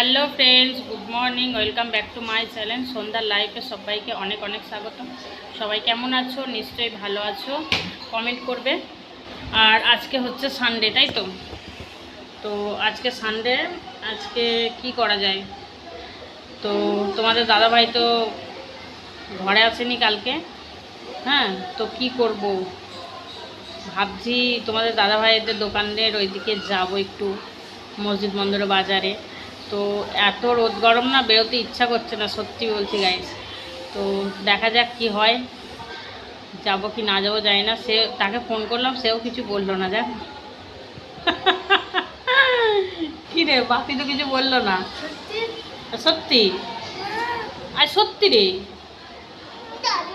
Hello friends, good morning, welcome back to my channel. সন্ধ্যার লাইফে সবাইকে অনেক অনেক স্বাগত সবাই কেমন আছো? নিশ্চয়ই ভালো আছো। কমেন্ট করবে। আর আজকে হচ্ছে সানডে তাই তো? তো আজকে সানডে আজকে কি করা যায়? তো তোমাদের দাদাভাই তো ঘরে আসেনি কালকে। হ্যাঁ তো কি করব? ভাবছি তোমাদের দাদাভাইদের দোকানের ওইদিকে যাব একটু মসজিদ মন্দির বাজারে। তো এত রোদ গরম না বেরোতে ইচ্ছা করছে না সত্যি বলছি গাইস তো দেখা যাক কি হয় যাব কি না যাব জানি না। সে তাকে ফোন করলাম সেও কিছু বলল না দেখ। কি রে বাপি তো কিছু বলল না। সত্যি? আর সত্যি রে।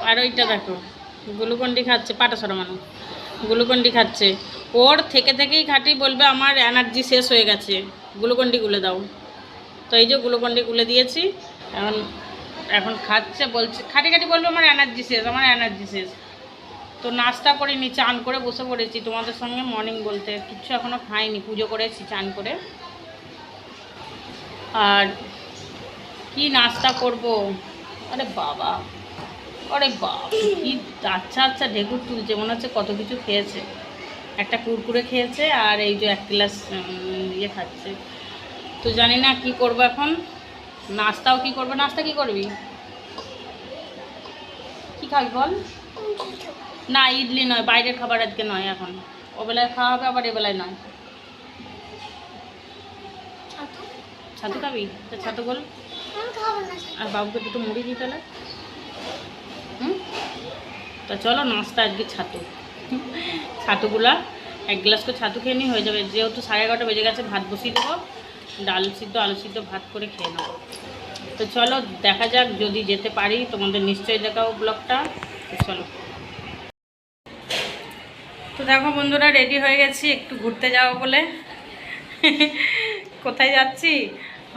আর ওইটা দেখো গ্লুকন্ডি খাচ্ছে পাটা সরামানো গ্লুকন্ডি খাচ্ছে। ওর থেকে থেকেই খাটি বলবে আমার এনার্জি শেষ হয়ে গেছে। গ্লুকন্ডি গুলে দাও। তো এই যে গ্লুকন্ডি গুলে দিয়েছি, এখন এখন খাচ্ছে, বলছে, খাটি খাটি বলবে আমার এনার্জি শেষ, আমার এনার্জি শেষ। তো নাস্তা করিনি চান করে বসে পড়েছি, তোমাদের সঙ্গে মর্নিং বলতে, কিচ্ছু এখনও খাইনি, পুজো করেছি, চান করে। আর কি নাস্তা করব? আরে বাবা আরে বাবা কি আচ্ছা আচ্ছা ঢেকুর তুলছে, মনে হচ্ছে কত কিছু খেয়েছে। একটা কুরকুরে খেয়েছে, আর এই যে এক গ্লাস ইয়ে খাচ্ছে। তো জানি না কি করব এখন। নাস্তাও কি করবে? নাস্তা কি করবি? কি খাবি বল? না ইডলি নয় বাইরের খাবার আজকে নয় এখন। ওবেলায় খাওয়া হবে আবার এবেলায় নয়। ছাতু? খাবি? তো ছাতু বল। আর বাবুকে দুটো মুড়ি দিই তাহলে। হুম? তা চলো নাস্তা আজকে ছাতু। ছাতুগুলা এক গ্লাস করে ছাতু খেয়ে নিই হয়ে যাবে। যেহেতু সাড়ে এগারোটা বেজে গেছে ভাত বসিয়ে দেবো। ডাল সিদ্ধ, আলু সিদ্ধ ভাত করে খেয়ে নেব তো চলো, দেখা যাক যদি যেতে পারি, তোমাদের নিশ্চয়ই দেখাও ব্লগটা। তো চলো। তো দেখো বন্ধুরা রেডি হয়ে গেছি, একটু ঘুরতে যাব বলে। কোথায় যাচ্ছি?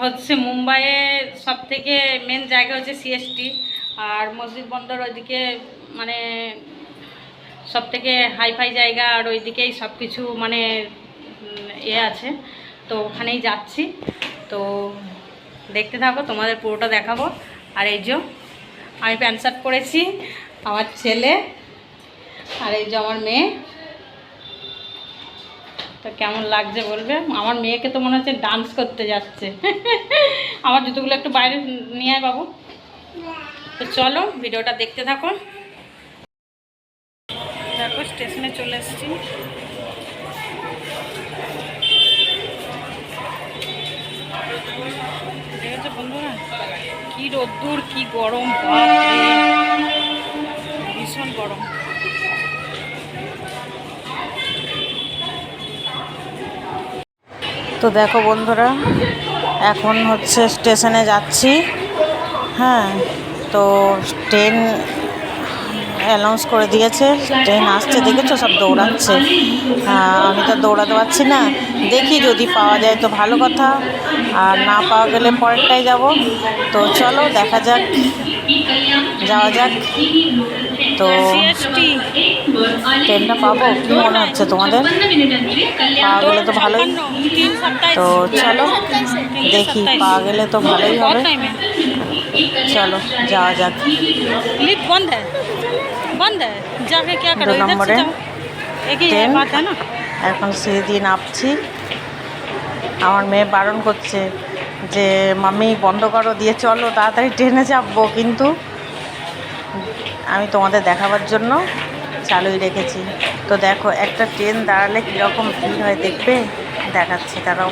হচ্ছে মুম্বাইয়ে সব থেকে মেন জায়গা হচ্ছে সিএসটি আর মসজিদ বন্দর ওইদিকে মানে সব থেকে হাইফাই জায়গা, আর ওইদিকেই সব কিছু মানে এ আছে। তো ওখানেই যাচ্ছি। তো দেখতে থাকো, তোমাদের পুরোটা দেখাবো। আর এই যে আমি প্যান্ট শার্ট পরেছি, আমার ছেলে, আর এই যে আমার মেয়ে। তো কেমন লাগছে বলবে? আমার মেয়েকে তো মনে হচ্ছে ডান্স করতে যাচ্ছে। আমার জুতোগুলো একটু বাইরে নিয়ে আয় বাবু। তো চলো, ভিডিওটা দেখতে থাকো। দেখো স্টেশনে চলে এসেছি। কি রোদ্দুর, কি গরম ভীষণ গরম। তো দেখো বন্ধুরা, এখন হচ্ছে স্টেশনে যাচ্ছি। হ্যাঁ তো ট্রেন অ্যানাউন্স করে দিয়েছে ট্রেন আসছে দেখেছ সব দৌড়াচ্ছে আমি তো দৌড়াতে পারছি না দেখি যদি পাওয়া যায় তো ভালো কথা আর না পাওয়া গেলে পরেরটাই যাব তো চলো দেখা যাক যাওয়া যাক তো ট্রেনটা পাবো কি মনে হচ্ছে তোমাদের পাওয়া গেলে তো ভালোই তো চলো দেখি পাওয়া গেলে তো ভালোই হবে চলো যাওয়া যাক বন্ধ बंद है जाके क्या करो दो इधर नंबर से है। जाओ एक ही ट्रेन। बात है ना এখন সিঁড়ি দিয়ে নামছি আমার মেয়ে বারণ করছে যে মাম্মি বন্ধ করো দিয়ে চলো তাড়াতাড়ি ট্রেনে চাপবো কিন্তু আমি তোমাদের দেখাবার জন্য চালুই রেখেছি তো দেখো একটা ট্রেন দাঁড়ালে কীরকম ভিড় হয় দেখবে দেখাচ্ছি তারাও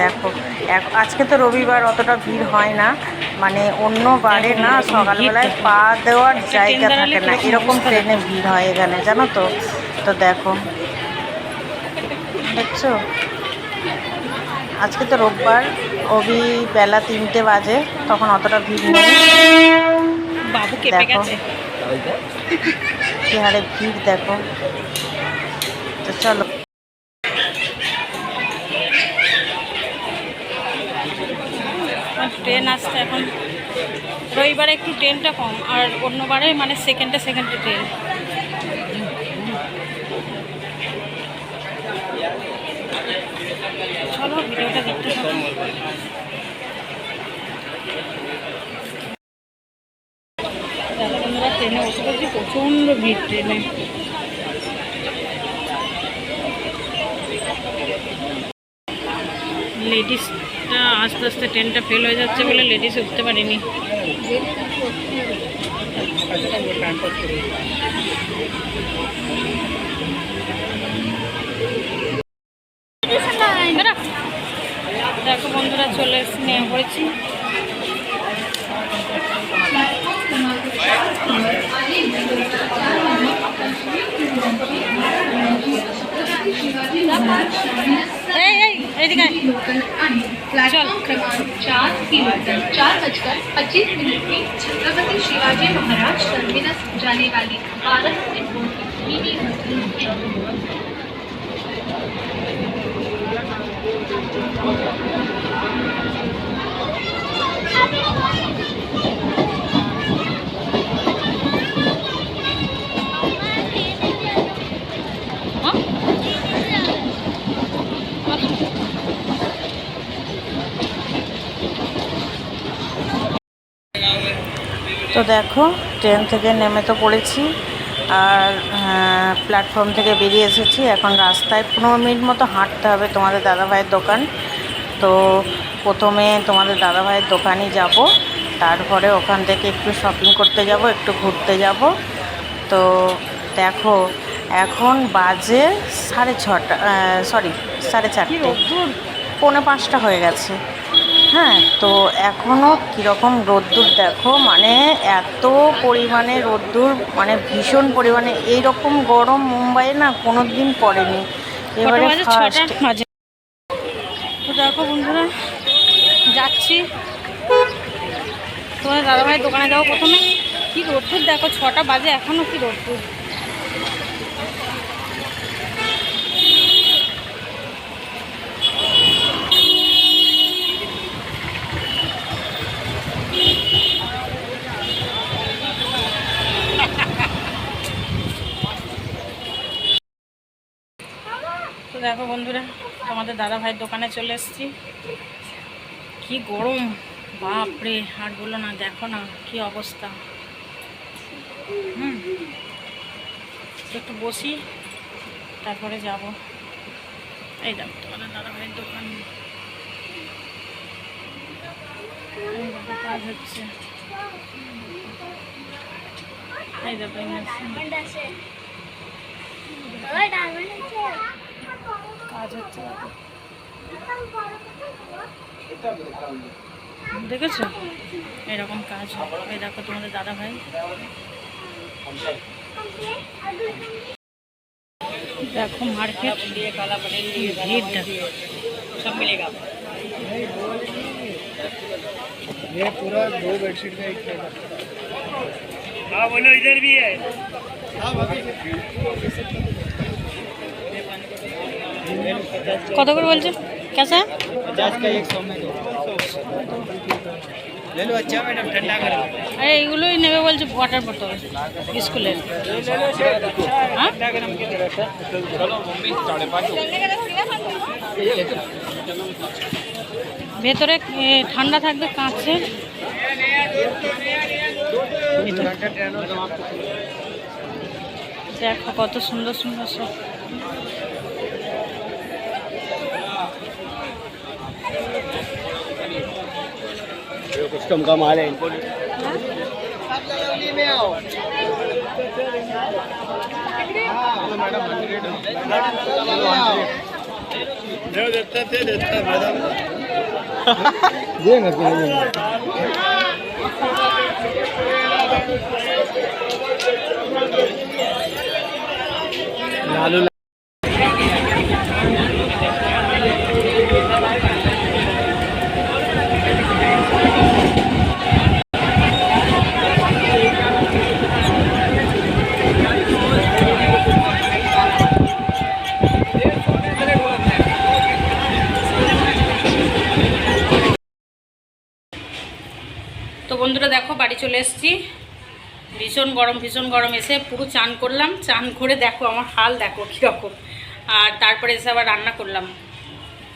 দেখো আজকে তো রবিবার অতটা ভিড় হয় না। মানে অন্য বারে না সকালবেলায় পা দেওয়ার জায়গা থাকে না। এরকম ট্রেনে ভিড় হয় এখানে জানো তো? তো দেখো। দেখছ? আজকে তো রোববার অবি বেলা তিনটে বাজে তখন অতটা ভিড় নেই। দেখো। কি হারে ভিড় দেখো। তো চলো। রবিবারে একটু ট্রেনটা কম, আর অন্যবারে মানে সেকেন্ডে সেকেন্ডে ট্রেন চলো, ভিডিওটা দেখতে থাকুন ট্রেনে প্রচণ্ড ভিড় ট্রেনে। লেডিসটা আস্তে আস্তে ট্রেনটা ফেল হয়ে যাচ্ছে বলে লেডিস উঠতে পারিনি। দেখো বন্ধুরা চলে নিয়ে পড়েছি। এই प्लेटफॉर्म क्रमांक चार चार बजकर पच्चीस मिनट में छत्रपति शिवाजी महाराज टर्मिनस जाने वाली তো দেখো ট্রেন থেকে নেমে তো পড়েছি আর প্ল্যাটফর্ম থেকে বেরিয়ে এসেছি। এখন রাস্তায় পনেরো মিনিট মতো হাঁটতে হবে তোমাদের দাদাভাইয়ের দোকান। তো প্রথমে তোমাদের দাদাভাইয়ের দোকানে যাব। তারপরে ওখান থেকে একটু শপিং করতে যাব একটু ঘুরতে যাব। তো দেখো এখন বাজে সাড়ে ছটা সরি সাড়ে চারটে। পৌনে পাঁচটা হয়ে গেছে। হ্যাঁ তো এখনও কীরকম রোদ্দুর দেখো মানে এত পরিমাণে রোদ্দুর মানে ভীষণ পরিমাণে এই রকম গরম মুম্বাইয়ে না কোনো দিন পড়েনি। এবারে তো দেখো বন্ধুরা যাচ্ছি। তোমার দাদাভাইয়ের দোকানে যাব প্রথমে। কি রোদ্দুর দেখো ছটা বাজে এখনও কি রোদ্দুর? দেখো বন্ধুরা তোমাদের দাদা ভাইয়ের দোকানে চলে এসেছি। কি গরম, বাপরে, আর বলো না, দেখো না কি অবস্থা। হুম, একটু বসি, তারপরে যাব। এই দেখো তোমাদের দাদা ভাইয়ের দোকান। কাজ হচ্ছে। এই দেখো এই দেখো। কাজ হচ্ছে দেখো। দেখেছো এরকম কাজ হয় এই দেখো তোমাদের দাদা ভাই দেখো মার্কেট ভিড় দেখো সব মিলেগা ये पूरा दो बेडशीट का एक सेट हाँ बोलो इधर भी है हाँ কত করে বলছো কেসা पचास का एक सौ में दो ले लो अच्छा मैडम ठंडा कर আরে এইগুলোই নেবে বলছে ওয়াটার বোতল স্কুলের হ্যাঁ ठंडा गरम की तरह चलो मम्मी साढ़े पाँच ভেতরে এ, ঠান্ডা থাকবে কাঁচের দেখো কত সুন্দর সুন্দর সব कुछ कम कम आ रहे हैं देंगे लालू বন্ধুরা দেখো, বাড়ি চলে এসেছি। ভীষণ গরম ভীষণ গরম। এসে পুরো চান করলাম। চান করে দেখো, আমার হাল দেখো কীরকম। আর তারপরে এসে আবার রান্না করলাম।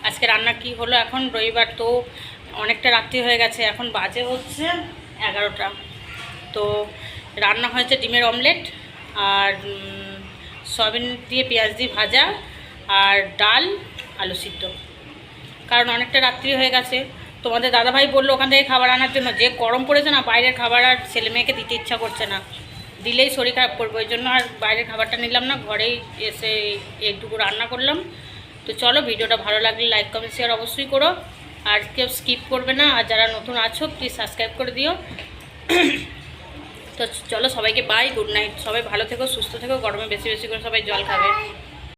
আজকে রান্না কি হলো এখন? রবিবার তো অনেকটা রাত্রি হয়ে গেছে। এখন বাজে হচ্ছে এগারোটা। তো রান্না হয়েছে ডিমের অমলেট আর সয়াবিন দিয়ে পেঁয়াজ দিয়ে ভাজা আর ডাল, আলু সিদ্ধ। কারণ অনেকটা রাত্রি হয়ে গেছে। তোমাদের দাদাভাই বলল ওখান থেকে খাবার আনার জন্য। যে গরম পড়েছে না, বাইরের খাবার আর ছেলে মেয়েকে দিতে ইচ্ছা করছে না। দিলেই শরীর খারাপ করবে, ওই জন্য আর বাইরের খাবারটা নিলাম না, ঘরেই এসে এইটুকু রান্না করলাম। তো চলো, ভিডিওটা ভালো লাগলে লাইক, কমেন্ট, শেয়ার অবশ্যই করো। আর কেউ স্কিপ করবে না, আর যারা নতুন আছো প্লিজ সাবস্ক্রাইব করে দিও। তো চলো, সবাইকে বাই গুড নাইট সবাই ভালো থেকো, সুস্থ থেকো, গরমে বেশি বেশি করে সবাই জল খাবে।